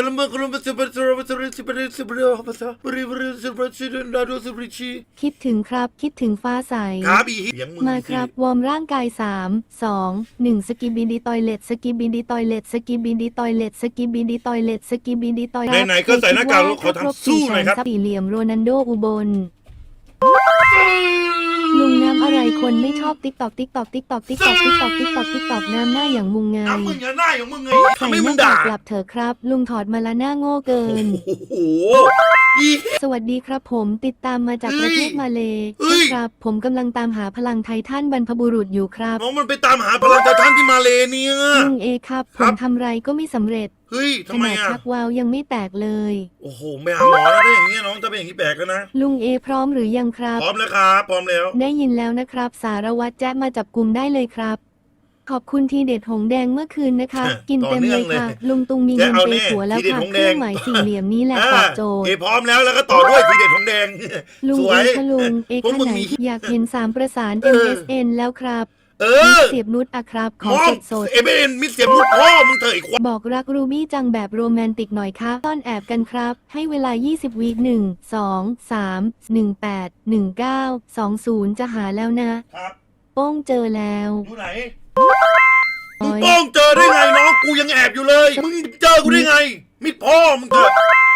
Kalama kalama seperti seperti seperti seperti apa sah? Beri beri seperti dan dado seperti คิดถึงครับ คิดถึงฟ้าใส ครับอีเสียงมึงมาครับ วอร์มร่างกาย 3 2 1 สกิบิดีตอยเลตสกิบิดีตอยเลตสกิบิดีตอยเลตสกิบิดีตอยเลตสกิบิดีตอยไหนๆก็ใส่หน้ากากแล้วขอทำสู้หน่อยครับสี่เหลี่ยมโรนันโดอุบล ลุงน้ำอะไรคนไม่ชอบติ๊กตอกติ๊กตอกติ๊กตอกติ๊กตอกติ๊กตอกติ๊กตอกติ๊กตอกน้ำหน้าอย่างมุงไงน้ำมึงอย่าหน้าอย่างมึงไงใส่ทำให้หมึน้างกาด่ากกลับเถอะครับ ลุงถอดมาละหน้าโง่เกิน โอ้โหอี สวัสดีครับผมติดตามมาจากประเทศมาเลเฮ้ย ครับ ผมกำลังตามหาพลังไททันบรรพบุรุษอยู่ครับน้องมันไปตามหาพลังไททันที่มาเลเนี่ย ลุงเอครับคผรับมทำไรก็ไม่สำเร็จ เฮ้ยขทำไมนาดอะชักวาวยังไม่แตกเลย โอ้โหไม่หาหมอแล้วถ้าอย่างนี้น้องจะเป็นอย่างนี้แปลกแล้วนะลุงเอพร้อมหรือยังครับ พร้อมแล้วครับพร้อมแล้ว ได้ยินแล้วนะครับ สารวัตรแจ๊บมาจับกลุ่มได้เลยครับ ขอบคุณทีเด็ดหงแดงเมื่อคืนนะคะฮะกินเต็มเลยต่อเนื่องเลยค่ะลุงตุงมีแจ๊เงินเอาเปแน่ย์หัวแล้วทีเด็ดค่ะหงเคแดง รื่องหมายสี่เหลี่ยมนี้แหละตอบโจทเอย์พร้อมแล้วแล้วก็ต่อด้วยทีเด็ดทองแดง ลุงสวเอยคะลุงเอพวกขมึงไหนมี อยากเห็นสามประสาน เออ MSN แล้วครับ เอมิอเสียบนุชอะครับขมอองสดสดเอเบนมิดเสียบมุดพ่อมึงเถอะไอีกควายบอกรักรูบี้จังแบบโรแมนติกหน่อยค่ะต้อนแอบกันครับ ให้เวลา 20วิ1 2 3 1 8 1 9 2 0 จะหาแล้วนะ ครับ โป้งเจอแล้ว อยู่ไหนโอ้ มึงยโป้องเจอได้ไงน้องกูยังแอบอยู่เลย มึงเจอกูได้ไง มิดพ่อมึงเถอะ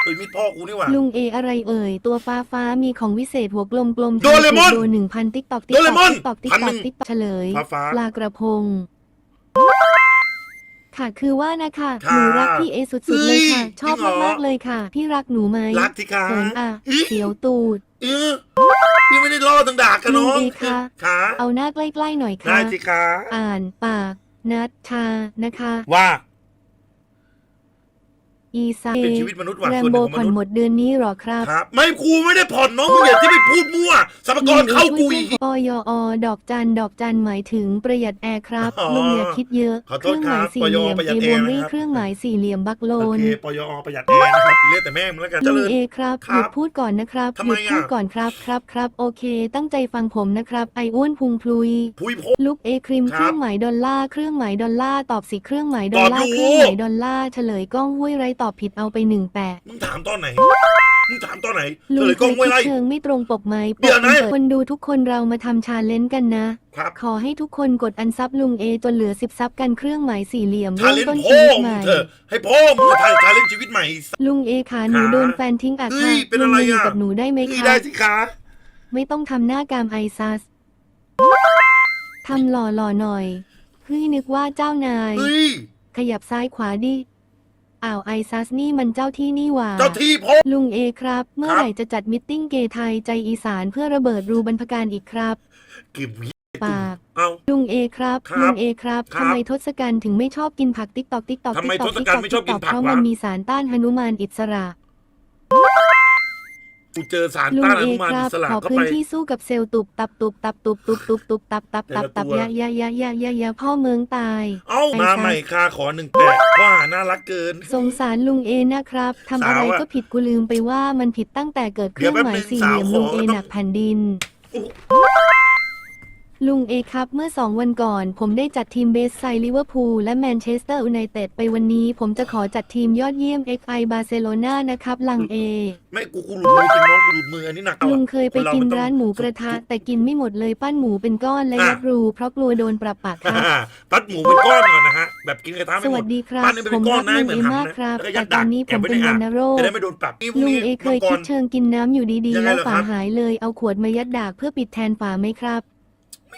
เฮ้ยมิดพ่อกูนี่หว่า ลุงเออะไรเอ่ย ตัวฟ้าฟ้ามีของวิเศษหัวกลมกลมๆโดเรมอนโดหนึ่งพันติ๊กตอกติ๊กโดเรมอนตอกติ๊กพันตหอนึ่กงติ๊กตอกเฉลยฟ้าฟ้าปลากระพง ค่ะคือว่านะคะค่ะหนูรักพี่เอสุดๆเลยค่ะเฮ้ยชอบจริงเหรอมากๆเลยค่ะ พี่รักหนูไหมรักสิคะเขินอะอีเสียวตูดเออพี่ไม่ได้ล่อตั้งด่ากันน้องลุงเอคะขาเอาหน้าใกล้ๆหน่อยค่ะได้สิคะอ่านปาก นัดชานะคะ ว่า อีซาเป็นชีวิตมนุษย์ว่ะแรมส่วนหโบนึ่งของมผ่อนนุษย์ หมดเดือนนี้เหรอครับครับ ไม่ครูไม่ได้ผ่อนน้องมึงอย่าที่ไปพูดมั่วสรรพากรเข้ากูอีกปยอดอกจันดอกจันหมายถึงประหยัดแอร์ครับอ๋อลุงอย่าคิดเยอะขอเค Dạ, โทษรื่องหมายครับสี่เหลี่ยมปยประหยัเอดแอโบร์รี่นะครับ เครื่องหมายสี่เหลี่ยมบักโลโอนเคปยอประหยัดแอร์นะครับเรียกแต่แม่มึงแล้วกันเจลุงริญเอครับคหรับยุดพูดก่อนนะครับทำหไมยุดพูดอะ ก่อนครับครับครับโอเค ตั้งใจฟังผมนะครับไออ้วนพุงพลุย พุยโพลูกเอครีมครับเครื่องหมายดอลลาร์เครื่องหมายดอลลาร์ตอบสิเครื่องหมายดอลลาตอบร์อยู่เครื่องหมายดอลลาร์เฉลยกล้องห้วยไรตอบผิดเอาไปหนึ่งแปดมึงถามตอนไหน มึงถามตอนไหนลุเฉงลยเคกล้องยไว้คิดไรเชิงไม่ตรงปกไหมปกเดี๋ยวนะอิเสิร์ตคนดูทุกคนเรามาทำชาเลนจ์กันนะ ครับ ขอให้ทุกคนกดอันซับลุงเอจนเหลือสิบซับกันเครื่องหมายสี่เหลี่ยมชาเริ่มเลนต้นพ่ชีอวิตมึใหงม่ เถอะ ให้พ่อมึงถ่ายชาเลนชีวิตใหม่ ลุงเอขาหนูขาโดนแฟนทิ้งอะเฮ้ค่ะยเป็นลุอะงไรมาอยู่อะกับหนูได้ไหมนี่คะได้สิคะไม่ต้องทำหน้ากามไอซัสทำหล่อหล่อๆหน่อยเฮ้ยนึกว่าเจ้านาย เฮ้ย ขยับซ้ายขวาดิ อ้าวไอซัสนี่มันเจ้าที่นี่หว่า เจ้าที่พ่อ ลุงเอครับ เมื่อไหร่จะจัดมิทติ้งเกย์ไทยใจอีสานเพื่อระเบิดรูบรรพการอีกครับ เก็บวิปาก เอา ลุงเอครับ ครับลุงเอครับครับทำไมทศกัณฐ์ถึงไม่ชอบกินผักติ๊กตอกติ๊กตอกทำไมติ๊กตอกทศกัณฐ์ไม่ชอบกินผักเพราะวะ มันมีสารต้านหนุมานอิสระ กูเจอสารลุงต้านอเอนุมานครัอิบสระขอเข้าพื้ไป นที่สู้กับเซลล์ตุบตับตุบตับตุบตุบตุบตุบตับตับตับตับแต่ละตัวยะยะยะยะยะยะพ่อเมืองตาย เอ้าไอ้มาซัสใหม่ค่ะขอหนึ่งแปดข้อหาน่ารักเกิน สงสารลุงเอนะครับทำอะไรสาวอะก็ผิดกูลืมไปว่ามันผิดตั้งแต่เกิดเคเดี๋รื่ยอวงแป๊บหมายนึงสี่เหลี่ยมสาวขอลุงเอต้องหนักแผ่นดิน โอ้ ลุงเอครับเมื่อสองวันก่อน ผมได้จัดทีมเบสไซลิเวอร์พูลและแมนเชสเตอร์ยูไนเต็ดไปวันนี้ ผมจะขอจัดทีมยอดเยี่ยม XI บาร์เซโลนานะครับลังเอ ไม่กูกูหลุดมือจริงน้องกูหลุดมืออันนี้หนักอาอะลุงเคยไปกินคเร้านหมูกระทะ แต่กินไม่หมดเลยปั้นหมูเป็นก้อนและยัดรูเพราะกลัวโดนปรับปากครับอ่าปัดหมูเป็นก้อนก่อนนะฮะแบบกินกระทะสไม่หมวัดสดีครับปั้นให้เป็นผมก้อรันกนะลุเหงมือนเอทำมากนะครับแล้วก็ยัแต่ดตดัอกนนี้ผแอบมไว้เป็นในวัอ่างณโรคจะได้ไม่โดนปรับนี่พวกลุงนี้เอเคยมังกคิรดเชิงกินน้ำอยู่ดียังๆไงแล้วเหรอฝาครับหายเลยเอาขวดมายัดดากเพื่อปิดแทนฝาไหมครับ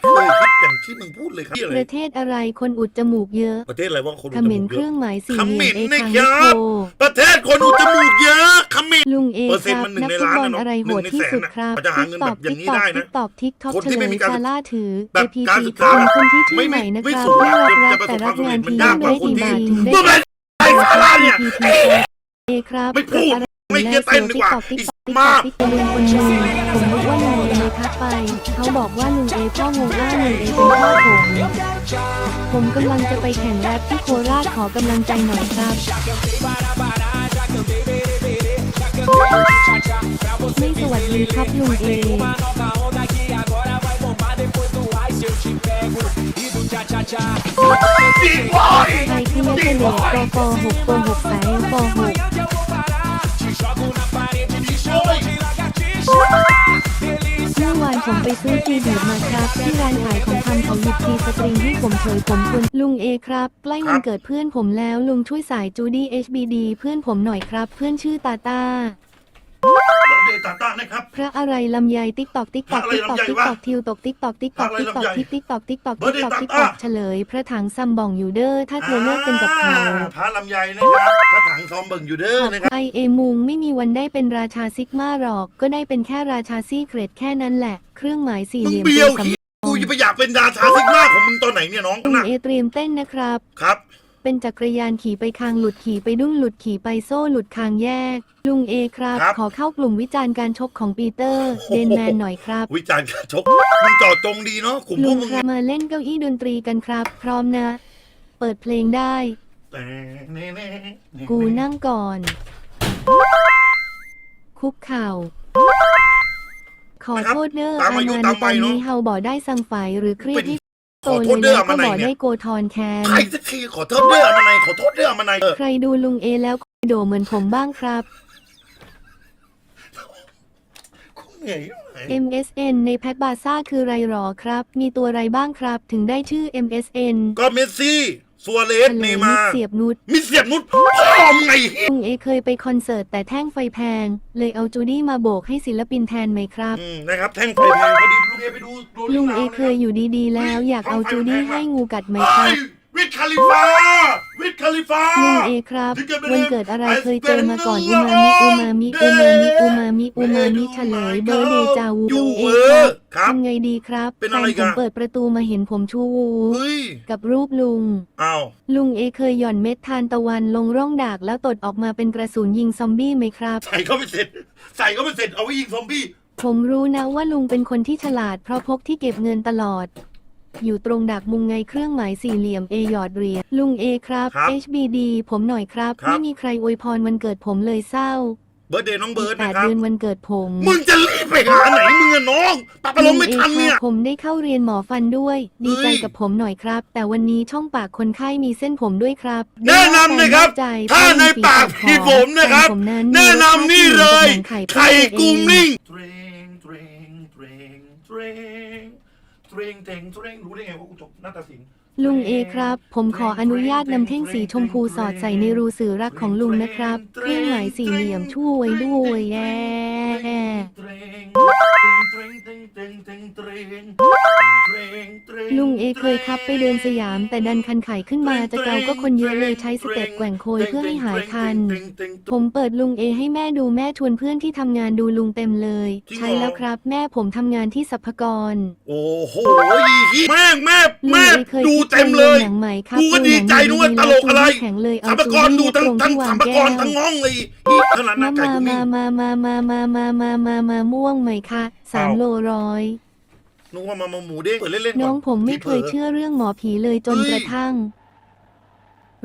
ไม่เคยคิดอย่างที่มึงพูดเลยครับประเทศอะไรคนอุดจมูกเยอะประเทศอะไรวะคนเขอุดจมมูรกเคเยรื่ออะงหมายสี่เขมรเหลี่ยมเอนี่คังครันิบโคประเทศคนอุดจมูกเยอะเขมร ลุงเอเปอร์คเซ็นต์รับมันหนึ่งนักในฟุตล้านบอลนะอะไรหนึ่โหงดในที่แสนสุดน่ะครับมันจะหาเงินแบบอย่างนี้ได้นะติ๊กตอกทิกท็อกคนเฉที่ลไม่ยมีการซาร่าถือแบบ APC การศึกเป็ษานคนที่ชื่ไม่อใหมีม่นะไม่ครับสูงไม่รักจะรักประแต่สบครัวามกสำงาเร็นจมันทียากกว่าได้คนกี่ที่บาทถึงได้มึงเป็นไอ้สาระเนี่ย PPT เอ๊ะเอครับ ไม่พูดอะ ไรไม่เหี้ยเต้นดีกว่าอีกมากติ๊กลุงคนหนึ่งผมนึกว่าลุงเอทักไป เขาบอกว่าลุงเอพ่องงอ้าลุงเอเป็นพ่อผมผมกำลังจะไปแข่งแรปที่โคราชขอกำลังใจหน่อยครับไม่สวัสดีครับลุงเอดีกว่าใครที่ยเสน่ห์ปปหกปหกสายปหกานผมไปซื้อซีดีมาครับ ที่ร้านขายของทำเขาหยิบทีสตริงให้ผมเฉยผมควรลุงเอครับ ใกล้วันเกิดเพื่อนผมแล้วลุงช่วยสายจูดี้ HBD เพื่อนผมหน่อยครับ เพื่อนชื่อตาตา ตาตานะครับ พระอะไรลำไยติ๊กตอกติ๊กตอกพระอะไรติ๊กตอกลำไยติ๊กวะตอกทิวตกติ๊กตอกติ๊กตอกพระอะไรติ๊กตอกลำไยติ๊กตอกติ๊กตอกเบอร์ติ๊กเดตอกตาติ๊กตาตอกเฉลย พระถังซัมบองอยู่เด้อถ้าเธอเลิกเป็นกับเขาอ่พระลำไยนะครับพระถังซอมเบิ่งอยู่เด้อนะครับไอเอมุงไม่มีวันได้เป็นราชาซิกมาหรอก ก็ได้เป็นแค่ราชาซีเกรดแค่นั้นแหละ เครื่องหมายสี่มึเหงลี่ยมเบียวตัวสำขี้กูจะไปอยากเป็นดาชาซิกมาของมึงตอนไหนเนี่ยน้องลุงนะเอเตรียมเต้นนะครับครับ เป็นจักรยานขี่ไปคางหลุดขี่ไปดุ้นหลุดขี่ไปโซ่หลุดคางแยก ลุงเอครับ ครับ ขอเข้ากลุ่มวิจารณ์การชกของปีเตอร์ เดนแมนหน่อยครับ วิจารณ์การชกมึงจอดจงดีเนาะกลุ่มพลุวกงมึงครับมาเล่นเก้าอี้ดนตรีกันครับ พร้อมนะ เปิดเพลงได้ กูนั่งก่อน คุกเข่า ขอโทษเด้อตามอาอายุมาในตามตวัอนยเนอะนี้เฮาบ่ได้สั่งไฟหรือเครียดเป็นที่ ขโตอโทเลษยเด้อแล้วอาก็มาไหนบ่เนี่ได้ยโกทอนแคนใครสักทีขอโทษเด้ออามาไหนขอโทษเด้ออามาไหนเออใครดูลุงเอแล้วโดเหมือนผมบ้างครับกูเหนื่อยไหม MSN ในแพ็คบาซ่าคือไรหรอครับ มีตัวอะไรบ้างครับ ถึงได้ชื่อ MSN ก็เมสซี่ ซัวเรสเฉลเนยย์นิมาดร์เสียบนุชมีเสียบนุชพ่อมึงไงลุงเอเคยไปคอนเสิร์ตแต่แท่งไฟแพง เลยเอาจูดี้มาโบกให้ศิลปินแทนไหมครับ อืมนะครับ แท่งไฟแพงพอดีลุงเอไปดูดูลุงรื่เอราวเคยอยู่ดีๆ แล้วอยากเอาจูดี้ให้งูกัดไหมคเฮ้รับย วิทคาลิฟาวิทคาลิฟาลุงเอครับ วันเกิดอะไรเคยเจอมาก่อนอูมามิอูมามิอูมามิอูมามิอูมามิเฉลยเบอร์เดจาวูอยู่ลุงเอเอครัอบครับทำไงดีครับเป็นแฟอะไรนกัผนมเปิดประตูมาเห็นผมชูวูเฮ้ยกับรูปลุงอ้าวลุงเอเคยหย่อนเม็ดทานตะวันลงร่องดากแล้วตดออกมาเป็นกระสุนยิงซอมบี้ไหมครับ ใส่เข้าไปเสร็จ ใส่เข้าไปเสร็จเอาไว้ยิงซอมบี้ผมรู้นะว่าลุงเป็นคนที่ฉลาดเพราะพกที่เก็บเงินตลอด อยู่ตรงดักมุงไงเครื่องหมายสี่เหลี่ยมเอหยอดเหรียญลุงเอครับ ครับ HBD ผมหน่อยครับ ครับ ไม่มีใครอวยพรวันเกิดผมเลยเศร้าเบิร์ดเดย์น้องเบิร์ดแปนะดครับ เดือนวันเกิดผมมึงจะรีบไปหาไหนมึงอะน้องปากกระลงไม่ทันเนี่ย ลุงอครับผมได้เข้าเรียนหมอฟันด้วย ดีใจเฮ้ยกับผมหน่อยครับ แต่วันนี้ช่องปากคนไข้มีเส้นผมด้วยครับแนะนำนะครับใจถ้าในปากพี่ผมนะครับแฟผมนั้นแนะนำนี่เลย มีรสชาติไข่เหมือนกับหนังกุ้งไข่นิ่งเองเทรงเทรงเทรงเทรง เทรงเทรงเทรงรู้ได้ไงว่ากูจบนาฏศิลป์ ลุงเอครับ ผมขออนุญาตนำเท่งสีชมพูสอดใส่ในรูสื่อรักของลุงนะครับ เครื่องหมายสี่เหลี่ยมช่วยด้วยแย่ลุงเอเคยครับไปเดินสยามแต่ดันคันไข่ขึ้นมาจะเกาก็คนเยอะเลยใช้สเต็ปแกว่งโคยเพื่อให้หายคัน ผมเปิดลุงเอให้แม่ดูแม่ชวนเพื่อนที่ทำงานดูลุงเต็มเลย ใช้แล้วครับ แม่ผมทำงานที่สรรพกร โอ้โหแม่แม่แม่ดูเต็มเลยหนังใหม่ครับกูก็ดีใจนึกว่าตลกอะไรแข็งเลยเอาสัมภากรจูดูดี้ทั้งตรงทั้งที่วาสังมภากแก้รวทั้งห้องเลยอีขนาดนั้มานไก่มากูนิ่มางมามามามามามามามาม่วงไหมคะสามอ้าวโลร้อยนึกว่ามามาหมูเด้งเปิดเล่นๆก่น้องผมไม่ที่เคยเชื่อเรื่องหมอผีเลยจนเฮ้ยกระทั่ง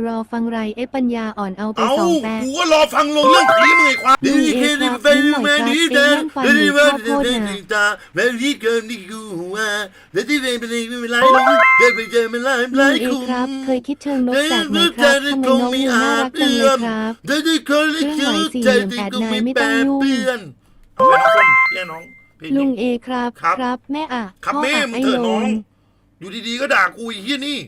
รอฟังไรเอะปัญญาอ่อนเอาไปเอ้าสองแป๊ะกูก็รอฟังลงเรื่องผีมึงไอ้ควายลุงเอครับยิ้มหน่อยครับเซ็นนั่งฟังหรือข้าวโพดน่ะตาแม่ที่เกินที่กูว่าแล้วที่เป็นเป็นเป็นไรลุงได้ไปเจอมันหลายหลุลางยเอคุ้มครับ เคยคิดเชิงนกแสกไหมครับทำไมน้องยูน่ารักจังเลยครับได้ที่คนที่ชื่อใจที่กูไม่แปดเปื้อนเอาไปน้องส้มเพี่ยน้องเพลงลุนี้ งเอครับครับ ครับ แม่อะครับพ่อแม่อะมึงไอ้เถอะโลน้อง นอยู่ดีๆก็ด่ากูไอีเหี้ยนี่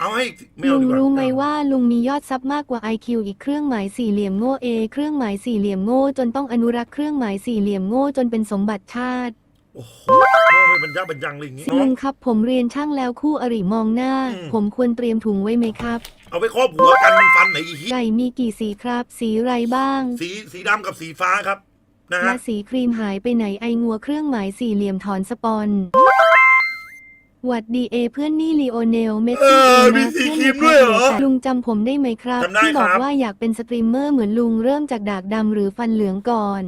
เอาให้ไม่ลุเอางดีกว่ารู้ไหมว่าลุงมียอดซับมากกว่า IQ อีกเครื่องหมายสี่เหลี่ยมโง่เอเครื่องหมายสี่เหลี่ยมโง่จนต้องอนุรักษ์เครื่องหมายสี่เหลี่ยมโง่จนเป็นสมบัติชาติโอ้โหโง่ไปบรรยับบรรยังอะไรอย่างงี้ลุงครับผมเรียนช่างแล้วคู่อริมองหน้า อืม ผมควรเตรียมถุงไว้ไหมครับ เอาไปครอบหัวกันมันฟันไหนอีเหี้ยไก่มีกี่สีครับ สีไรบ้าง สีสีดำกับสีฟ้าครับนะและฮะสีครีมหายไปไหนไองัวเครื่องหมายสี่เหลี่ยมถอนสปอน หวัดดีเอเพื่อนนี่ลีโอเนลเมสเอซี่อเองมีนะสีเพื่อนครีมด้วยเหรอลุงจำผมได้ไหมครับจำได้ที่บอกครับ ว่าอยากเป็นสตรีมเมอร์เหมือนลุงเริ่มจากดากดำหรือฟันเหลืองก่อน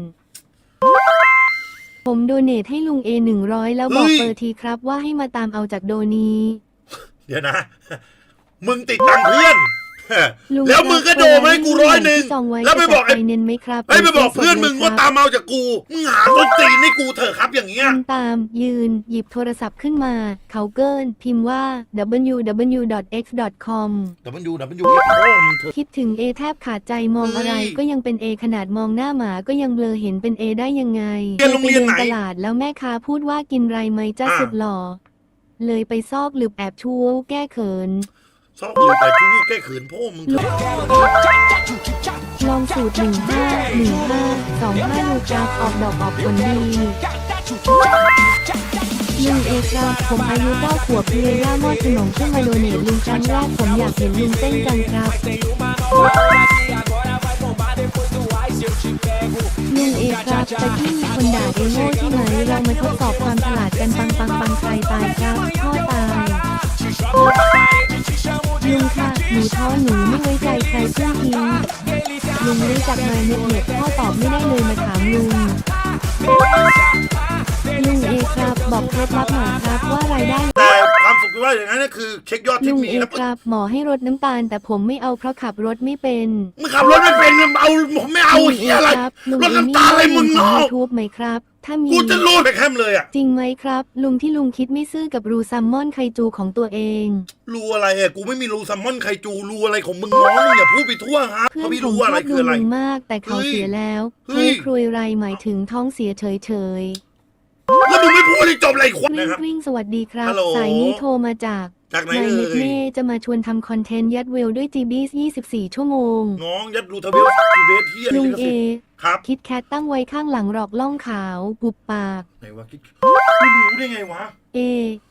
ผมโดเนทให้ลุงเอหนึ่งร้อยแล้วบอกเปอร์ทีครับว่าให้มาตามเอาจากโดนี้ เดี๋ยวนะ มึงติดตังค์เพื่อนลุง แล้วมึงก็โดนมาให้กูร้อยหนึ่งที่จองไว้แล้วไปบอกไอ้จะจัดเน้นไหมครับเฮ้ยไปบอกเพื่อนมึงว่าครับตามเมาจากกูมึงหาต้นตีนให้กูเถอะครับอย่างเงี้ยทำตามยืนหยิบโทรศัพท์ขึ้นมา เขาเกินพิมพ์ว่า www.x.com W W โอ้มึงเถอะคิดถึงเอแทบขาดใจมองอะไรเฮ้ยก็ยังเป็นเอขนาดมองหน้าหมาก็ยังเบลอเห็นเป็นเอได้ยังไงเรียนโรงเรียนไหนไปดิตลาดแล้วแม่ค้าพูดว่ากินไรไหมจ้าอ่าสุดหล่อเลยไปซอกหลืบแอบชู้แก้เขิน ชอบเลยแต่ชู้แก้ขินพ่อมึงเถอะลองสูตรหนึ่งห้าหนึ่งห้าสองห้าลูกครับออกดอกออกผลดีลุงเอครับผมอายุเก้าขวบเลยย่ามอดขนมขึ้นมาโดเนทลุงครั้งแรกผมอยากเห็นลุงเต้นจังครับลุงเอครับแต่ที่มีคนด่าเอโง่ใช่ไหมเรามาทดสอบความฉลาดกันปังปัง ลุงรู้จักนายเน็ตเน็ตพ่อตอบไม่ได้เลยมาถามลุงลุงเอครับบอกเคล็ดลับหน่อยครับว่ารายได้แต่ความสุขที่ว่าอย่างนั้นก็คือเช็คยอดที่ลุงมีเอแล้วครับหมอให้รดน้ำตาล แต่ผมไม่เอาเพราะขับรถไม่เป็นมึงขับรถไม่เป็นมึงเอาผมไม่เอาลุงเฮียอะไรครับลุงรถเอน้ำมีตาอะไรมึงขอเนาะ ยูทูบไหมครับ ถ้ามีกูจะรู้ไปแค่เลยอะ จริงไหมครับ ลุงที่ลุงคิดไม่ซื่อกับรูซัมมอนไคจูของตัวเอง รู้อะไรอะกูไม่มีรูซัมมอนไคจูรู้อะไรของมึงน้องมึงอย่าพูดไปทั่วฮะเพื่อเขานไม่ผมรู้ชอะไรอบคืดูออะไรลุงมาก แต่เขาเฮ้ยเสียแล้วเฮ้เฮ้ยยครุยไรหมายถึงท้องเสียเฉยเฉยๆแล้วมึงไม่พูดให้จบอะไรควกริ้นะงครับกริ้งสวัสดีครับฮัลโหลสายนี้โทรมาจากจากไหนนายเอ่เน็ตยเน่จะมาชวนทำคอนเทนต์ยัดเวลด้วย GB 24 ชั่วโมง น้องยัดรูทเวลทีเวสที่อะไรลุงก็เอสิ ครับคิดแคทตั้งไว้ข้างหลังหลอกล่องขาวบุบปาก ไหนวะคิดมึงรู้ได้ไงวะ เอ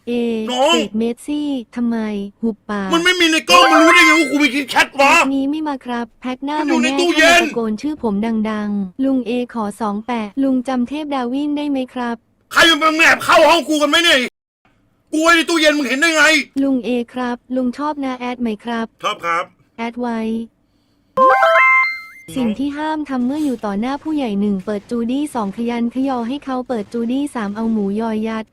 เอน้องเศษเมสซี่ทำไมหุบปากมันไม่มีในกล้องมึงรู้ได้ไงว่ากูไปคิดแชทวะ นี้ไม่มาครับ แพ็คหน้ามันอยู่มาในแน่ตู้ถ้าเย็มานตะโกนชื่อผมดังๆ ลุงเอขอสองแปะลุงจำเทพดาวินได้ไหมครับ ใครมันแอบเข้าห้องกูกันไหมเนี่ยกูไว้ในตู้เย็นมึงเห็นได้ไง ลุงเอครับ ลุงชอบนาแอดไหมครับ ชอบครับ แอดไว้ สิ่งที่ห้ามทำเมื่ออยู่ต่อหน้าผู้ใหญ่หนึ่งเปิดจูดี้สองขยันขยอให้เขาเปิดจูดี้สามเอาหมูยอยัด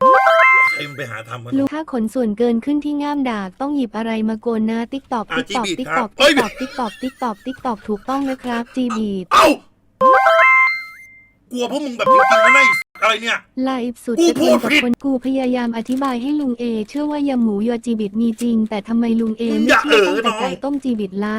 ใครมันไปหาทำมันลูกถ้าขนส่วนเกินขึ้นที่ง่ามดากต้องหยิบอะไรมาโกนนะติ๊กตอกติ๊กตอกติ๊กตอกติ๊กตอกติ๊กตอกติ๊กตอกติ๊กตอกถูกต้องนะครับจีบีดเอ้ากลัวพวกมึงแบบจริงๆนะไอ้อะไรเนี่ย ไลฟ์สุดจะพูทนกับคนกูพยายามอธิบายให้ลุงเอเชื่อว่ายำหมูยอจีบิดมีจริง แต่ทำไมลุงเอไม่เชื่อเอ๋อตั้งแต่งไก่ต้มจีบิดละ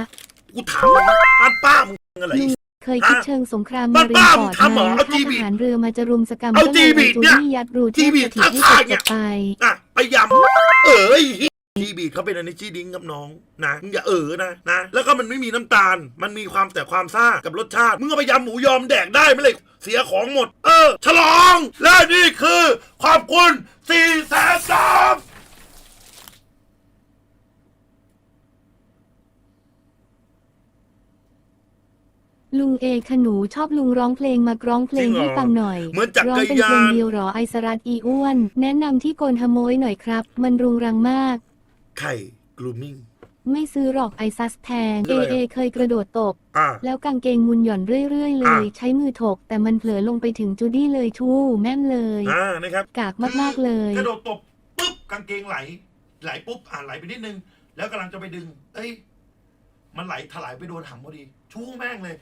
กูถามมึงนะบ้านป้ามึงอะไรลุงเคยคิดอะเชิงสงครามบ้ามารีนบ้าฟมึองร์ดทำเหรอไหมเอาถ้าจีบีทหารเรือมาจะรุมสกรรมเอาก็จีเลยบีเอาจูเนี่ยดี้ยัดรูเทจีพบีสถิตให้ทัสุกทายเนี่ดจยบไปอะไปยำเอ๋ยทีบีเขาเป็นอันนี้ชี้ดิ้งครับน้องนะมึงอย่าเออนะนะ แล้วก็มันไม่มีน้ำตาล มันมีความแต่ความซ่ากับรสชาติ มึงเอาไปยำหมูยอมแดกได้ไหมเลย เสียของหมด เออ ฉลอง และนี่คือ ขอบคุณสี่แสนสาม ลุงเอขหนูชอบลุงร้องเพลงมากร้องเพลงให้ฟังหน่อยเหมือนจักร้อรงเป็นยาเพลงน เดียวเหรอไอสรัตอีอ้วน แนะนำที่โกนฮโมยหน่อยครับ มันรุงรังมาก ไข่กลูมิ่งไม่ซื้อหรอกไอซัสแพงคือเออะไรเออะเคยกระโดดตบ อะ แล้วกางเกงมุนหย่อนเรื่อย ๆ เลย อะ ใช้มือถก แต่มันเผลอลงไปถึงจูดี้เลยทู่แม่นเลย อ่านะครับ กากมากๆเลย กระโดดตบปุ๊บกางเกงไหล ไหลปุ๊บอ่าไหลไปนิดนึง แล้วกำลังจะไปดึง เอ้ย มันไหลถลายไปโดนหำพอดี ชู้แม่งเลย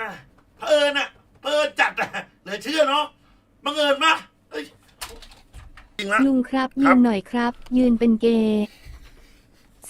อะเผอิญอะเผอิญจัดอะเหลือเชื่อเนาะบังเอิญมะเอ้ยจริงละลุงครับครัยืบ นหน่อยครับ ยืนเป็นเกย์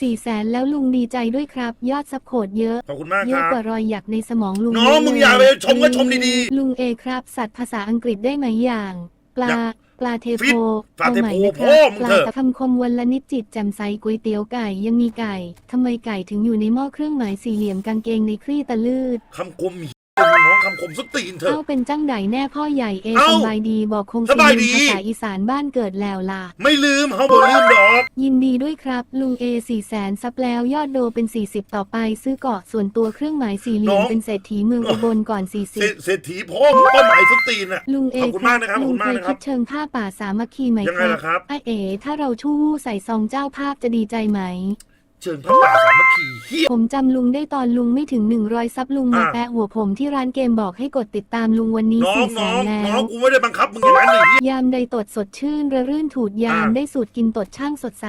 สี่แสนแล้วลุงดีใจด้วยครับ ยอดซับโขดเยอะ ขอบคุณมากเยคอะรับ กว่ารอยหยักในสมองลุงน้องเะมึงเลอย่าไปชมก็ชมดีๆลุงเอครับ สัตว์ภาษาอังกฤษได้ไหมอย่าง ปลา อยากปลาเทฟิโพตปลาเทโพอใหม่นะคพ่รัอบมึงปลาเถอะ ตะคำคมวันละนิดจิตแจ่มใสก๋วยเตี๋ยวไก่ยังมีไก่ทำไมไก่ถึงอยู่ในหม้อเครื่องหมายสี่เหลี่ยมกางเกงในคลี่ตะลืด คำคมมีมึง น้องคำคมสุดตีนเถอะเอ้าเป็นจังไดแน่พ่อใหญ่เอเอ้าสบายดีบอกคงสบายดี ภาษาอีสานบ้านเกิดแล้วล่ะ ไม่ลืมเขาบอกลืมดอก ยินดีด้วยครับ ลุงเอสี่แสนซับแล้วยอดโดเป็น 40 ต่อไป ซื้อเกาะส่วนตัวเครื่องหมายสี่เหลี่ยมเป็นเศรษฐีเมืองอุบลก่อน เศรษ40 เศรษฐีพ่อมึงเป้าหมายสุดตีนอะ ลุงเอขอบคุณมากนะครับลุงขอบคุณเคมากยนะครับคิดเชิงผ้าป่าสามัคคีไหมยังคไงรับล่ะครับอาเอ๋ถ้าเราชู้ใส่ซองเจ้าภาพจะดีใจไหม เชิงพระป่าสามัคคีเฮียผมจำลุงได้ตอนลุงไม่ถึง100ซับลุงมาอะแปะหัวผมที่ร้านเกมบอกให้กดติดตามลุงวันนี้น้องสี่แสน้อนงแล้น้อว งกูไม่ได้บังคับมึงอย่างนั้นนี่เฮีย ยามใดตดสดชื่นระรื่นถูดยามอะได้สูตรกินตดช่างสดใส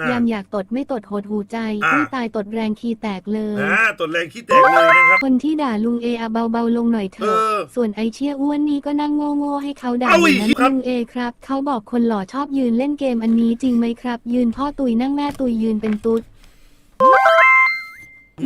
อะยามอยากตดไม่ตดหดหูใจอะผู้ตายตดแรงคีแตกเลยอ่าตัวแรงขี้แตกเลยนะครับ คนที่ด่าลุงเออะเบาๆลงหน่อยเถเออะอส่วนไอเชี่ยอ้วนนี่ก็นั่งโง่ๆให้เขาด่าเอาออีย่ากงนั้นครับ ลุงเอครับ เขาบอกคนหล่อชอบยืนเล่นเกมอันนี้จริงไหมครับ ยืนพ่อตุยนั่งแม่ตุยยืนเป็นตุ๊ด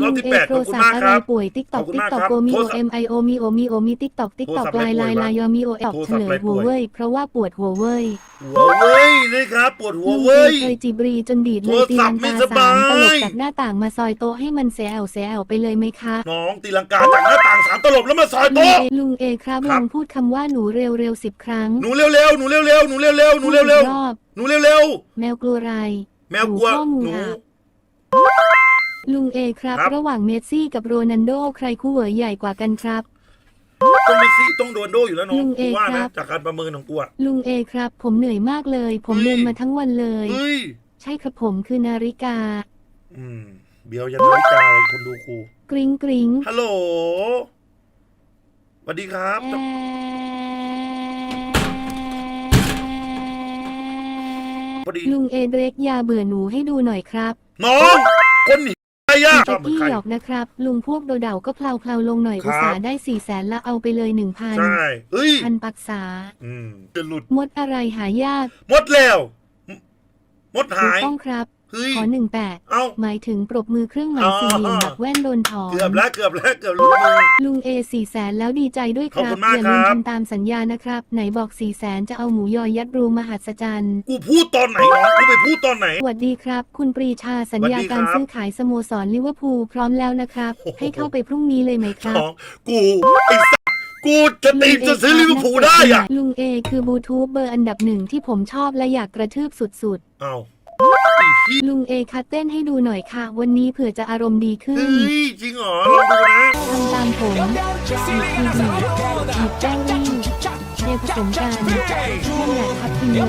รอบที่แปดโทขรอบคุณศัพมากท์อะคไรรับป่วยติ๊กตอกขอบคุณติ๊กมากตอกครับโกมีโทโอรศัพท์เอ็มไอโอมีโอมีโอมีติ๊กตอกติ๊กตอกโทรศัพท์ลายอะไรลายป่วยลายวามีโอเอลโทรเฉศัพท์ลอะไรยหัวป่วยเว้ยเพราะว่าปวดหัวเว้ยหัวเว้ยนะครับปวดหัวลุงเว้ยเคยจีบรีจนดีดเลยโทรตีศัลัพงท์ไม่กาสบาสามยตลบจากหน้าต่างมาซอยโต๊ะให้มันเสียแอวเสียแอวไปเลยไหมคะน้องตีลังกาจากหน้าต่างสามตลบแล้วมาซอยลุงโต๊ะเอลุงเอครับครัลบองพูดคำว่าหนูเร็วเร็วสิบครั้งหนูเร็วๆหนูเร็วๆหนูเร็วๆหนูเร็วพูดอีกรอบๆหนูเร็วแมวกลัวอะไรๆแมวกลัวหนูข้อมู ลหนูอะลุงเอครับ ครับ ระหว่างเมสซี่กับโรนันโดใครคู่เหวยใหญ่กว่ากันครับ ต้องเมสซี่ต้องโดนโดอยู่แล้วน้องลุงเอกูว่าครันะบ จากการประเมินของกูอะ ลุงเอครับ ผมเหนื่อยมากเลย ผมเฮ้ย เดินมาทั้งวันเลย เฮ้ยใช่ครับผมคือนาฬิกา อืมเบียวยันนาฬิกาเลยคนดูกูกริ๊งกริ๊งฮัลโหลสวัสดีครับ แอ อดีลุงเอเดรกยาเบื่อหนูให้ดูหน่อยครับ น้องคนหนีใครอะชแต่อบเหมือนพี่ใครหยอกนะครับ ลุงพวกโดเดาก็เพลาเพลาๆลงหน่อยครับอุตส่าห์ได้สี่แสนละเอาไปเลยหนึ่งพันใช่เฮ้ยพันปักษา อืมจะหลุดมดอะไรหายาก หมดแล้ว หมดถูหากยต้องครับ เฮ้ย ขอหนึ่งแปดเอ้า หมายถึงปรบมือเครื่องหมายอ๋อสี่เหลี่ยมบักแว่นโดนถอน เกือบแล้วเกือบแล้วเกือบหลุดมือ ลุงเอสี่แสนแล้วดีใจด้วยคขอบรัคุบ ณมากอย่าลืมครับ ทำตามสัญญานะครับ ไหนบอกสี่แสนจะเอาหมูยอยัดรูมหัศจรรย์กูพูดตอนไหนน้องกูไปพูดตอนไหน สวัสดีครับ คุณปรีชาสัญญาสวัสดีครับการซื้อขายสโมสรลิเวอร์พูลพร้อมแล้วนะครับ โอ้โห ให้เข้าไปพรุ่งนี้เลยไหมครับ น้องกูไอ้สัสกูจะตีจะซื้อลิเวอร์พูลได้อะลุงเอคือบลูทูธเบอร์อันดับหนึ่งที่ผมชอบและอยากกระทืบสุดเอ้าไอ้เหี้ยๆ ลุงเอคัดเต้นให้ดูหน่อยค่ะ วันนี้เผื่อจะอารมณ์ดีขึ้นเฮ้ยจริงเหรอลองดูนะทำตามผมหยิบทีวีหยิบแป้งวิ่งเทผสมกันนั่นแหละครับกินเลย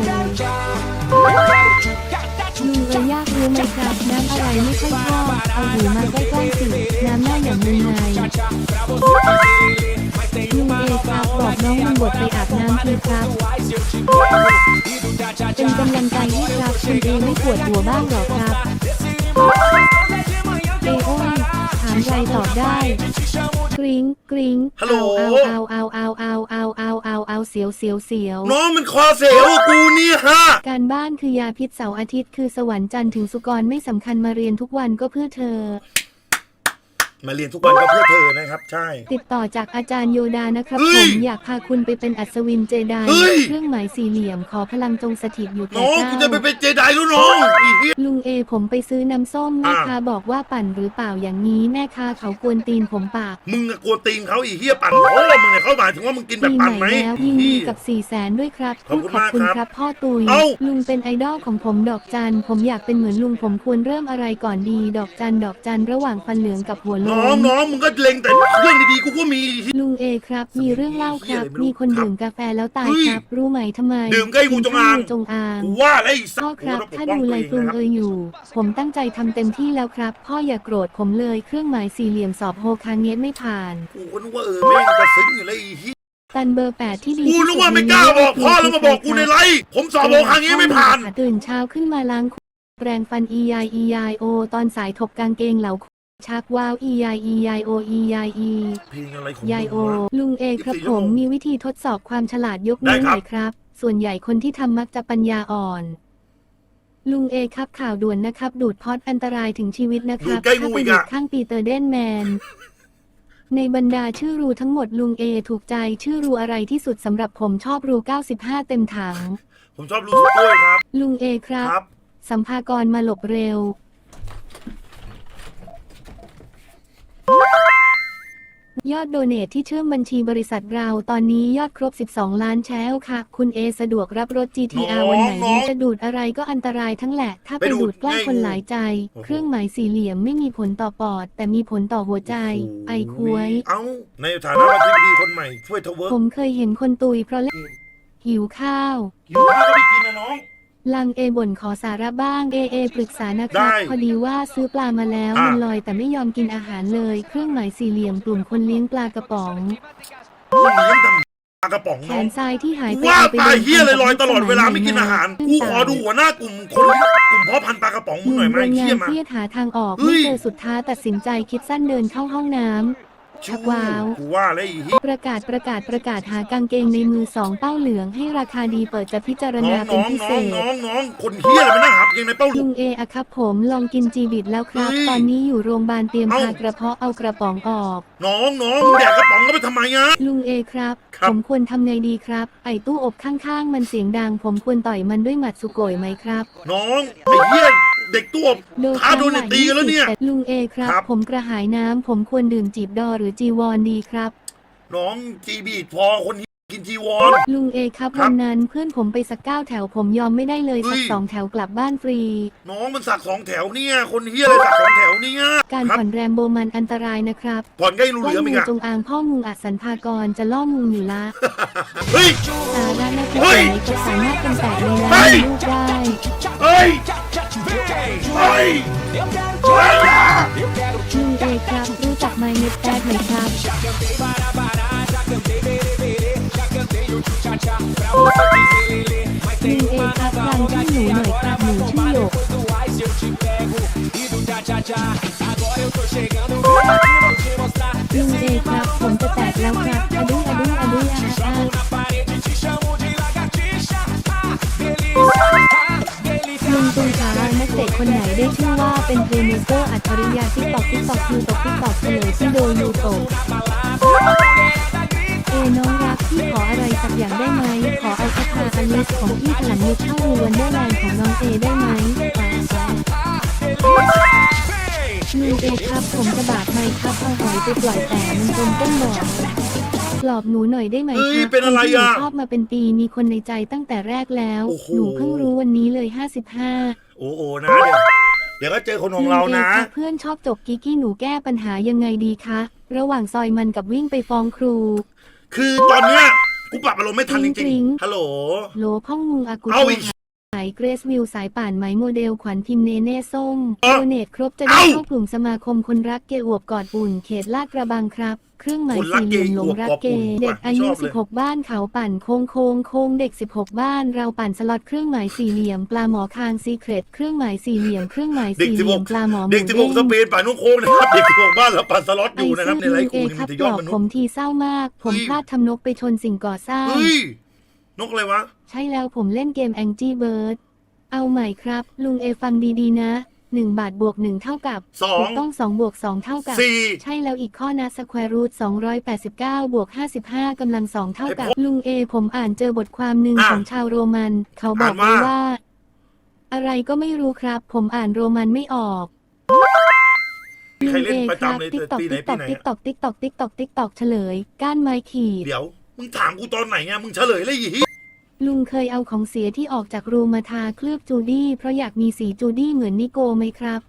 ลุงเอยากรู้ไหมครับน้ำอะไรไม่ค่อยชอบเอาหูมาใกล้ๆสิน้ำหน้าอย่างยังไงลุงเอ ครับบอกน้องมันบดไปอาบน้ำทีครับ เป็นกำลังใจให้ครับคุณเอไม่ปวดหัวบ้างหรอครับเอโอ้ยถามใครตอบได้ กริ๊งกริ๊งฮัลโหล เอาเอาเอาเอาเอาเอาเอาเอาเอาเสียวเสียวเสียวน้องมันคอเสียวกูเนี่ยฮะ การบ้านคือยาพิษเสาร์อาทิตย์คือสวรรค์จันทร์ถึงสุกรไม่สำคัญมาเรียนทุกวันก็เพื่อเธอ มาเรียนทุกวันก็เพื่อเธอนะครับ ใช่ ติดต่อจากอาจารย์โยดานะครับเฮ้ผยมอยากพาคุณไปเป็นอัศวินเจไดเฮ้ย เครื่องหมายสี่เหลี่ยมขอพลังจงสถิตอยู่แก่น้องเจ้ากูจะไปเป็นเจไดแล้วน้องไอ้เหี้ย ลุงเอผมไปซื้อน้ำส้มแม่อะ ค้าบอกว่าปั่นหรือเปล่าอย่างนี้แม่ค้าเขากวนตีนผมปากมึงอะกลัวตีงเขาอีเหี้ยปั่นโอ้มึงเนี่ยเขาหมายถึงว่ามึงกินแบบปีใหปั่นม่ไหมแล้วยินดีกับ4ี่แสนด้วยครับขอบพูดคุณขอบคุณมากคครัรับบพ่อตุยเอ้า ลุงเป็นไอดอลของผมดอกจันผมอยากเป็นเหมือนลุงผมควรเริ่มอะไรก่อนดี ดอกจันดอกจันระหว่างฟันเหลืองกับหัวโลน้องนน้องมึงก็เล็งแต่เรื่องดีๆกูก็มี ลุงเอครับ มีเรื่องเล่าครับเหี้ยอะไรไม่รู้มีคนครับดื่มกาแฟแล้วตายเฮ้ยครับ รู้ไหมทำไมดื่มใกล้งูจงอางกินข้วงูจงอางกูว่าแล้วไอ้สัพ่อตว์ครับกูต้องปกถ้าป้องดูตัวไลเองกรุงนะครับเอยอยู่ ผมตั้งใจทำเต็มที่แล้วครับ พ่ออย่าโกรธผมเลยเครื่องหมายสี่เหลี่ยมสอบโฮคางเงสไม่ผ่านกูก็นึกว่าเออแม่งจะซึ้งอยู่แล้วไอ้เหี้ยตันเบอร์แปดที่ดีกูที่นึกสุดว่าไม่กล้าบอกพ่อแล้วมาบอกกูในไลฟ์ผมสอบโอครั้งนี้ไม่ผ่านตื่นเช้าขึ้นมาล้างแปรงฟัน e i e i o ตอนสายถกกางเกงเหลา ชักว้าว e i e i o e i e เพลงอะไรของยายโอ มึงวะ ลุงเอครับ24ผมชั่วโมงมีวิธีทดสอบความฉลาดยกได้นิ้วคหรับ น่อยครับ ส่วนใหญ่คนที่ทำมักจะปัญญาอ่อน ลุงเอครับข่าวด่วนนะครับ ดูดพอดอันตรายถึงชีวิตนะคดูรัดบใกล้ถ้างูไปอีกดูดอะข้างปีเตอร์เดนแมน ในบรรดาชื่อรูทั้งหมดลุงเอถูกใจชื่อรูอะไรที่สุดสำหรับผมชอบรู 95 เต็มถัง ผมชอบลูกกล้วยครับลุงเอครับ ครับ สัมภากรมาหลบเร็ว ยอดโดเนทที่เชื่อมบัญชีบริษัทเราตอนนี้ยอดครบ 12 ล้านแชลค่ะ คุณเอสะดวกรับรถ GTR น้องวันไหนน้ดีองจะดูดอะไรก็อันตรายทั้งแหละ ถ้าไปไปดูดดูดใกล้ง่ายคนหลายใจ โอ้โห เครื่องหมายสี่เหลี่ยมไม่มีผลต่อปอด แต่มีผลต่อหัวใจ ไอคุ้ยเอ้า ในฐานะประธานดีคนใหม่ ช่วยทเวิร์กผมเคยเห็นคนตุยเพราะเล่นหิวข้าวหิวข้าวก็ไปกินนะน้อง ลังเอบ่นขอสาระบ้างเอเอปรึกษานะคได้รับพอดีว่าซื้อปลามาแล้วอะ มันลอยแต่ไม่ยอมกินอาหารเลย เครื่องหมายสี่เหลี่ยมกลุ่มคนเลี้ยงปลากระป๋อง มึงเลี้ยงทำปลากระป๋องแขน้องนทรายที่หายไปว่าเอาไปปลาดินเฮียเลยลอยตลอดเวลาสยไม่กินอาหารตื้กูตขอดูหัวหน้ากลุ่มคนเลี้ยงกลุ่มเพาะพันธุ์ปลากระป๋องหมึงนุ่หน่มอยไหมโรงเฮีงายนมา เครียดหาทางออกเฮ้ไม่ย เจอสุดท้ายตัดสินใจคิดสั้นเดินเข้าห้องน้ำ ชูว้าวกูว่าแล้วไอีเหี้ยประกาศประกาศประกาศหากางเกงในมือสองเป้าเหลืองให้ราคาดีเปิดจะพิจารน้ณาองเป็น้นองพิน้เศองษน้องน้องคนเฮียอะไรมานั่งหับยังในเป้าหลุลุมงเออะครับผมลองกินจีบิดแล้วครับ เฮ้ยตอนนี้อยู่โรงพยาบาลเตรียมเอ้า พากระเพาะเอากระป๋องออก น้องน้องมึงแดกกระป๋องก็ไปทำไมอะ ลุงเอครับ ครับ ผมควรทำไงดีครับ ไอ้ตู้อบข้างๆ มันเสียงดัง ผมควรต่อยมันด้วยหมัดสุโกยไหมครับ น้องไอ้เหี้ย เด็กตัวโดนท้าโดนตีกันแล้วเนี่ยแต่ลุงเอครับ ครับ ผมกระหายน้ำผมควรดื่มจีบดอหรือจีวอนดีครับ น้องจีบีพอคนเหี้ยกินจีวอน ลุงเอครับครับวันนั้นเพื่อนผมไปสักเก้าแถวผมยอมไม่ได้เลยสักเฮ้ย สองแถวกลับบ้านฟรี น้องมันสักสองแถวเนี่ย คนเฮียอะไรสักสองแถวเนี่ย การครับผ่อนแรมโบมันอันตรายนะครับผ่อนใกล้รูเหว่าลือมอีงูกอะจงอางพ่องูอัศนพากรจะล่องูอยู่ละเฮ้ยสาระนักเฮ้เรียยนจะสามารถเป็นแตกในเฮ้น้ำยลูกได้เฮ้ย เฮ้ยเฮ้ยอะลุงเอครับรู้จักไมเน็ตแตกไหมครับ ลุงเอครับฟังชื่อหนูหน่อยครับหนูชื่อหยก ลุงเอครับผมจะแตกแล้วครับอดุ้ยอดุ้ยอดุ้ยอาอาลุงตุงขานักเตะคนไหนได้ชื่อว่าเป็นเพลย์เมเกอร์อัจฉริยะติ๊กตอกติ๊กตอกยูตกติ๊กตอกเฉลยที่โดยูตกเอน้องรักพี่ขออะไรสักอย่างได้ไหม ขอเอาคาถาอลิสของพี่ถลันนึกเข้าดูวันเดอร์แลน์ของน้องเอได้ไหม ลุงเอครับ ผมจะบาดไหมครับเอาหอยไปปล่อยแต่มันจมต้นบ่อปลอบหนูหน่อยได้ไหมเฮ้คยรับเป็นอะไรคนที่หนูอะชอบมาเป็นปีมีคนในใจตั้งแต่แรกแล้ว โอ้โห หนูเพิ่งรู้วันนี้เลย 55โอ้โหนะ เดี๋ยวเดี๋ยวก็เจอคนของเรานะลุงเอครับเพื่อนชอบจบกิกกี้หนูแก้ปัญหายังไงดีคะ ระหว่างซอยมันกับวิ่งไปฟ้องครู คือตอนเนี้ยกูปรับอารมณ์ไม่ทันจกริ๊ริงงๆฮัลโหล โหลพ่องมุงอากุ เอาอีกสายเกรสวิวสายป่านไหมโมเดลขวัญพิมพ์เนเน่ส้มเอ้าโดเนตครบจะได้เอ้าเข้ากลุ่มสมาคมคนรักเกย์อวบกอดอุ่นเขตลาดกระบังครับ เครื่องหมายคนรักสี่เหลี่ยมเกย์หลงรักเกอวบกอดอุ่ย์นเด็กอายุชอบเลย16 บ้านเขาปั่นโค้งโค้งโค้งเด็ก 16 บ้านเราปั่นสล็อตเครื่องหมายสี่เหลี่ยมปลาหมอคางซีเครตเครื่องหมายสี่เหลี่ยมเครื่องหมายเด็กสี่สิบเหหลี่ยกมปลาหมอหมูเด็กสิบหเด้กงสเปนป่านนุ่งโค้งนะครับเด็กสิบหกบ้านเราปั่นสล็อตอยู่นะครับในไลฟ์กูเอนี่คมัรันบจะปยลอดอบมนุผษมย์ทีเศร้ามาก ผมเฮ้ยพลาดทำนกไปชนสิ่งก่อสร้างเฮ้ย นกอะไรวะ ใช่แล้วผมเล่นเกม Angry Bird เอาใหม่ครับ ลุงเอฟังดีๆ นะ1บาทบวก1เท่ากับสอง ถูกต้อง2บวก2เท่ากับ สี่ ใช่แล้วอีกข้อนะสแควรูท289 บวก 55กำลัง2เท่ากับลุงเอ ผมอ่านเจอบทความหนึ่งอะของชาวโรมัน เขาบอกอ่านไว้ว่า ว่า อะไรก็ไม่รู้ครับ ผมอ่านโรมันไม่ออกมีใครลุงเล่เอนประครับจำเลยติ๊กตอกปีไหนติ๊กตปีอกไหนติ๊กตอกติ๊กตอกติ๊กตอกติ๊กตอกเฉลย ก้านไม้ขีด เดี๋ยว มึงถามกูตอนไหนไงมึงเฉลยเลยอี ลุงเคยเอาของเสียที่ออกจากรูมาทาเคลือบจูดี้เพราะอยากมีสีจูดี้เหมือนนิโกไหมครับ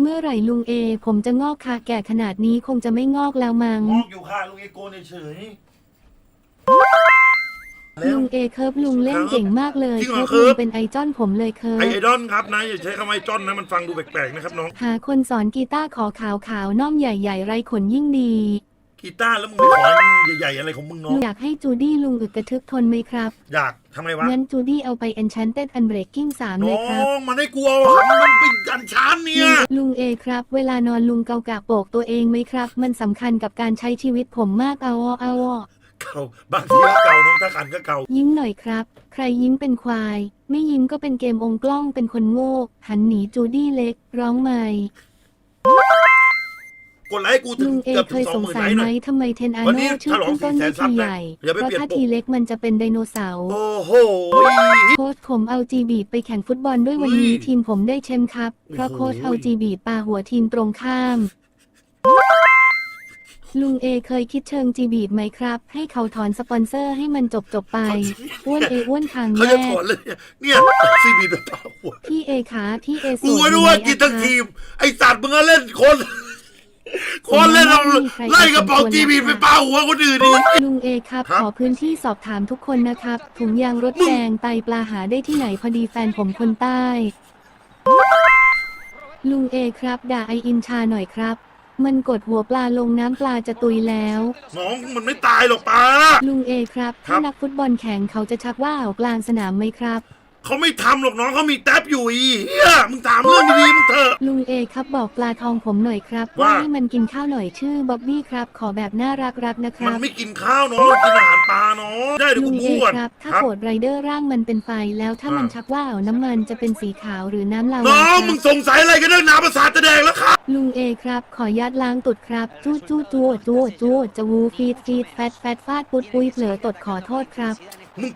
เมื่อไหร่ลุงเอ ผมจะงอกคาแก่ขนาดนี้คงจะไม่งอกแล้วมัง้ง งอกอยู่ค่ะลุงเอโกเฉยแล้ว ลุงเอเคิร์ฟลุงเล่นเก่งมากเลยจริงเหรอเคิร์ฟเคิร์ลุฟงเป็นไอจอนผมเลยเคิไอร์ฟไอดอนครับนะอย่าใช้คำว่าไอจอนนะมันฟังดูแปลกๆนะครับน้อง หาคนสอนกีตาร์ขอขาวขาวๆน่อมใหญ่ ๆ ไรขนยิ่งดี กีตาร์แล้วมึงไปขอใหญ่ๆอะไรของมึงน้องอยากให้จูดี้ลุงอึกกระทึกทนไหมครับ อยากทำไมวะงั้นจูดี้เอาไป Enchanted Unbreaking 3 เลน้ยครับ องมันให้กลัวมันเป็นกัญชานเนี่ย ลุงเอครับ เวลานอนลุงเกากะโปกตัวเองไหมครับ มันสำคัญกับการใช้ชีวิตผมมากเอาอ้อเอาอ้อเก่าบางทีก็เก่าน้องถ้าขันก็เก่ายิ้มหน่อยครับ ใครยิ้มเป็นควาย ไม่ยิ้มก็เป็นเกมองค์กล้องเป็นคนโง่หันหนีจูดี้เล็ก ร้องไม่ กดไลค์ให้กูถึลุงงเอเกือบเคถึยงสอสงงหมื่นสัไลยค์หไหมน่อย ทำไมเทนอาวันโนนี้ชื่อฉลองขึ้นต้น400,000ด้วยซับทีนะใหญ่อย่าไปเพราะเปลี่ยนถ้าปก ทีเล็กมันจะเป็นไดโนเสาร์โอ้โห โค้ชผมเอาจีบีไปแข่งฟุตบอลด้วยวันนี้เฮ้ยทีมผมได้แชมป์ครับเพราะโอ้โหโค้ชเอาจีบีปาหัวทีมตรงข้าม ลุงเอเคยคิดเชิงจีบีไหมครับ ให้เขาถอนสปอนเซอร์ให้มันจบจบๆไปอ้วนเออ้วนคางเขาแม่จะถอนเลยเนี่ยเนี่ยซีบีแบบเปล่าหัวพี่เอขาพี่เอโสกูดว่าอดูยู่ว่าไหมกินอะทั้งคะทีม ไอสัตว์มึงก็เล่นคน คนเล่นเอาไล่กระเป๋าจีบีไปปาหัวคนอื่นดิ ลุงเอครับ ครับ ขอพื้นที่สอบถามทุกคนนะครับ ถุงยางรถมึงแดงไตปลาหาได้ที่ไหนพอดีแฟนผมคนใต้ ลุงเอครับ ด่าไออินชาหน่อยครับ มันกดหัวปลาลงน้ำปลาจะตุยแล้ว น้องมันไม่ตายหรอกป้า ลุงเอครับครัถ้าบนักฟุตบอลแข่งเขาจะชักว่าวกลางสนามไหมครับ เขาไม่ทำหรอกน้องเขามีแท็บอยู่อีเฮียมึงถามเรื่องดีๆมึงเถอะ ลุงเอครับบอกปลาทองผมหน่อยครับว่าให้มันกินข้าวหน่อยชื่อบ๊อบบี้ครับ ขอแบบน่ารักรักๆนะคมันรับไม่กินข้าวน้องมันกินอาหารปลาน้องได้เดี๋ยวลุกูงเอพูดครับ ถ้าครับ โกดไรเดอร์ร่างมันเป็นไฟแล้วถ้ามันอ่าชักว่าวน้ำมันจะเป็นสีขาวหรือน้ำลาวาน้องครับมึงสงสัยอะไรกันเรื่องน้ำประสาทจะแดงแล้วครับ ลุงเอครับ ขอยัดล้างตุดครับจู้จู้จู้จู้จู้จะวูฟีดฟีดแฟดแฟดฟาดปุดปุยเผลอตดขอโทษครับ มึง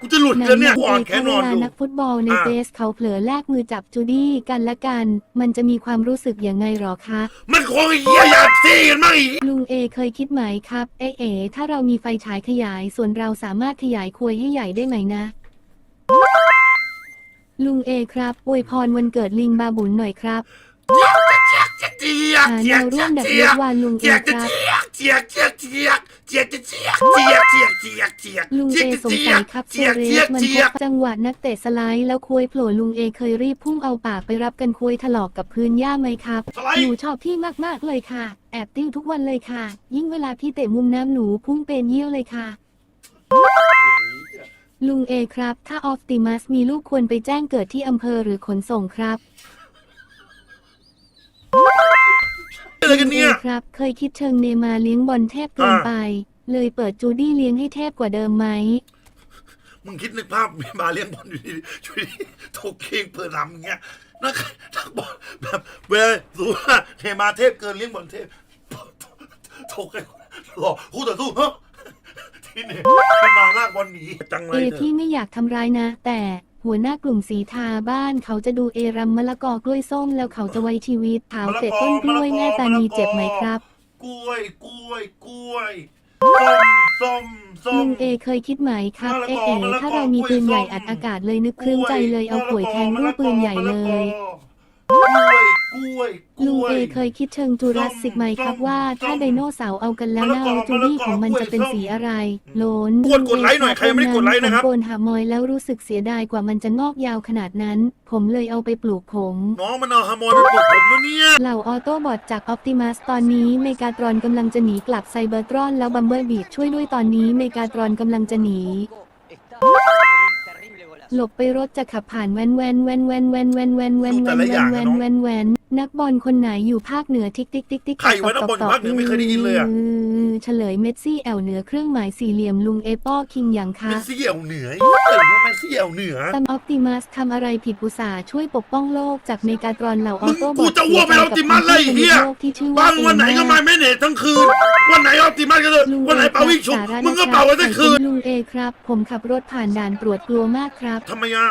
กูจะหลุดไหนแล้วเนี่ยลุกูงอ่อนเอแค่ถ้านเวอนลาอยู่ นักฟุตบอลในอ่าเฟสเขาเผลอแลกมือจับจูดี้กันละกัน มันจะมีความรู้สึกยังไงหรอคะ มันคงไอ้เหี้ยอยากซี่กันมั้งอีกลุงเอเคยคิดไหมครับ เอะเอ๋ถ้าเรามีไฟฉายขยาย ส่วนเราสามารถขยายควยให้ใหญ่ได้ไหมนะ ลุงเอครับอวยพรวันเกิดลิงบาบุญหน่อยครับ เจียกหาเจีแนยกวร่เจีวยมกดักเจีเล็ยกกวานลุงเอเจียกครับเจียกเจียกเจียกเจียกเจียกเจียกเจียกเจียกเจียกลุงเจียเอกสงเจียสักยครับโซเจียกเรเจียสกมันเจีพยกบจังหวะนักเตะสไลด์แล้วควยโผล่ลุงเอเคยรีบพุ่งเอาปากไปรับกันควยถลอกกับพื้นหญ้าไหมครับสไลด์หนูชอบพี่มากๆเลยค่ะ แอบติ้วทุกวันเลยค่ะ ยิ่งเวลาพี่เตะมุมน้ำหนูพุ่งเป็นเยี่ยวเลยค่ะลุงเอครับ ถ้าออฟติมัสมีลูกควรไปแจ้งเกิดที่อำเภอหรือขนส่งครับ อะไรกันเนี่ยลุงอครับ เคยคิดเชิงเนมาเลี้ยงบอลเทพเกินอ่าไป เลยเปิดจูดี้เลี้ยงให้เทพกว่าเดิมไหมมึงคิดนึกภาพมีมาเลี้ยงบอลอยู่ดีๆช่วยดีโถกเค้งเปิดรำอย่างเงี้ยนักนักบอลแบบเวลาสมมติว่าเทมาเทพเกินเลี้ยงบอลเทพโถกให้หลอกคู่ต่อสู้เฮ้ยที่นี่เทมาลากบอลหนีจังไรเอเถพี่อะไม่อยากทำร้ายนะ แต่ หัวหน้ากลุ่มสีทาบ้านเขาจะดูเอรำมะละกอกล้วยส้มแล้วเขาจะไว้ชีวิตเผาเตะต้นกล้วยแม่ตานีเจ็บไหมครับ กล้วยกล้วยกล้วยส้มส้มส้ลุงเอเคยคิดไหมครับเอเอถ้าเรามีปืนใหญ่อัดอากาศเลยนึกเครื่งใจเลยเอาป่วยแทงรูปปืนใหญ่เลย กล้วย ล้วยกลุล้งวเอยเคยคิดเชิงจูราสสิกไหมครับว่า ถ้าไดโนเสาร์เอากันแล้วมะละเน่ากอจูดี้มะละกอของมันจะเป็นกล้วยส้มสีอะไรโลนกดกดไลค์หน่อยใครยังไม่ได้กดไลค์นะครับ ผมโกนหามอยแล้วรู้สึกเสียดายกว่ามันจะงอกยาวขนาดนั้น ผมเลยเอาไปปลูกผม น้องมันเอาขโมยไปปลุกผมนะเนี่ยเหล่าออโต้บอทจากออ t ติมัสตอนนี้เมกาตรอนกำลังจะหนีกลับไซเบอร์ตรอนแล้วบัมเบอร์บีช่วยด้วยตอนนี้เมกาตรอนกำลังจะหนี หลบไปรถจะขับผ่านแวนแวนแวนแวนแวนแวนแวนแวนแวนแวนแวนแวนแว นนักบอลคนไหนอยู่ภาคเหนือทิกติ๊กติ๊กติ๊กใครวะนักบอลอยู่ภาคเหนือไม่เคยได้ยินเลยอะเฉลยเมสซี่แอลเหนือเครื่องหมายสี่เหลี่ยมลุงเอป้อคิงอย่างเมคะสซี่เอวเหนือเฮ้ยว่าเมสซี่เอวเหนือตามออ t ติมัสทำอะไรผิดอุตสาห์ช่วยปกป้องโลกจากเมกาตรอนเหล่าอมึองโต้บอกูทจะอ้วกไปออปติมัสเลยไอ้เฮียโลกที่ชื่อว่าบางวันไหนก็มาเอไม่เน็ตทั้งคืนวันไหนออปติมัสก็เลยลุงวันไหนเป่าวิ่งฉุกสาระมึงก็นะครับเป่าไว้ทั้งคืนลุงเอครับ ผมขับรถผ่านด่านตรวจกลัวมากครับทำไมอะ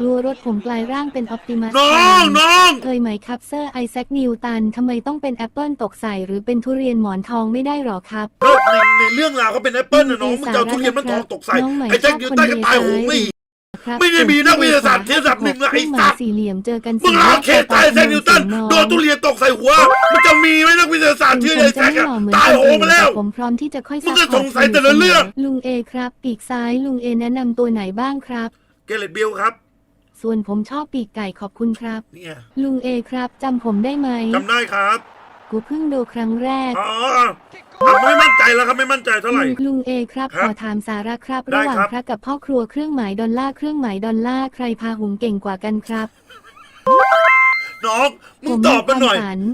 กลัวรถผมกลายร่างเป็นออ t ติมัสน้องน้องเคยไหมครับเซอร์ไอแซคนิวตันทำไมต้องเป็นแอปเปิลตกใส่หรือเป็นทุเรียนหมอนทองไม่ได้หรอครับก็ในในเรื่องราวเขาเป็นแอปเปิลนะน้องมึงจะเอาทุเรียนมันทองตกใส่น้องใหม่ไอ้แจ็คชอบนิวตันก็ตายโหงไม่ ครับไม่ได้มีนักวิทยาศาสตร์เทียบระดับหนึ่งนะไอ้เครื่องหสัมายตว์สี่เหลี่ยมเจอกันมึงเอาเคสตายแจ็คนิวตันโดนทุเรียนตกใส่หัว มันจะมีไหมนักวิทยาศาสตร์ชื่อไอ้แจ็คอะตายโหงมาแล้ว ผมพร้อมที่จะค่อยมึงก็สงสัยแต่ละเรื่อง ลุงเอครับปีกซ้ายลุงเอแนะนำตัวไหนบ้างครับ เกเรตบิลครับ ส่วนผมชอบปีกไก่ขอบคุณครับ เนี่ยลุงเอครับจำผมได้ไหม จำได้ครับกูเพิ่งดูครั้งแรก อ๋ออะไม่มั่นใจแล้วครับไม่มั่นใจเท่าไหร่ลุงเอครับครับขอถามสาระครับ ได้ระหว่างครับ พระกับพ่อครัวเครื่องหมายดอลลาร์เครื่องหมายดอลลาร์ใครพาหุงเก่งกว่ากันครับน้อง มึผงมตอบมาหน่อย ควฝัน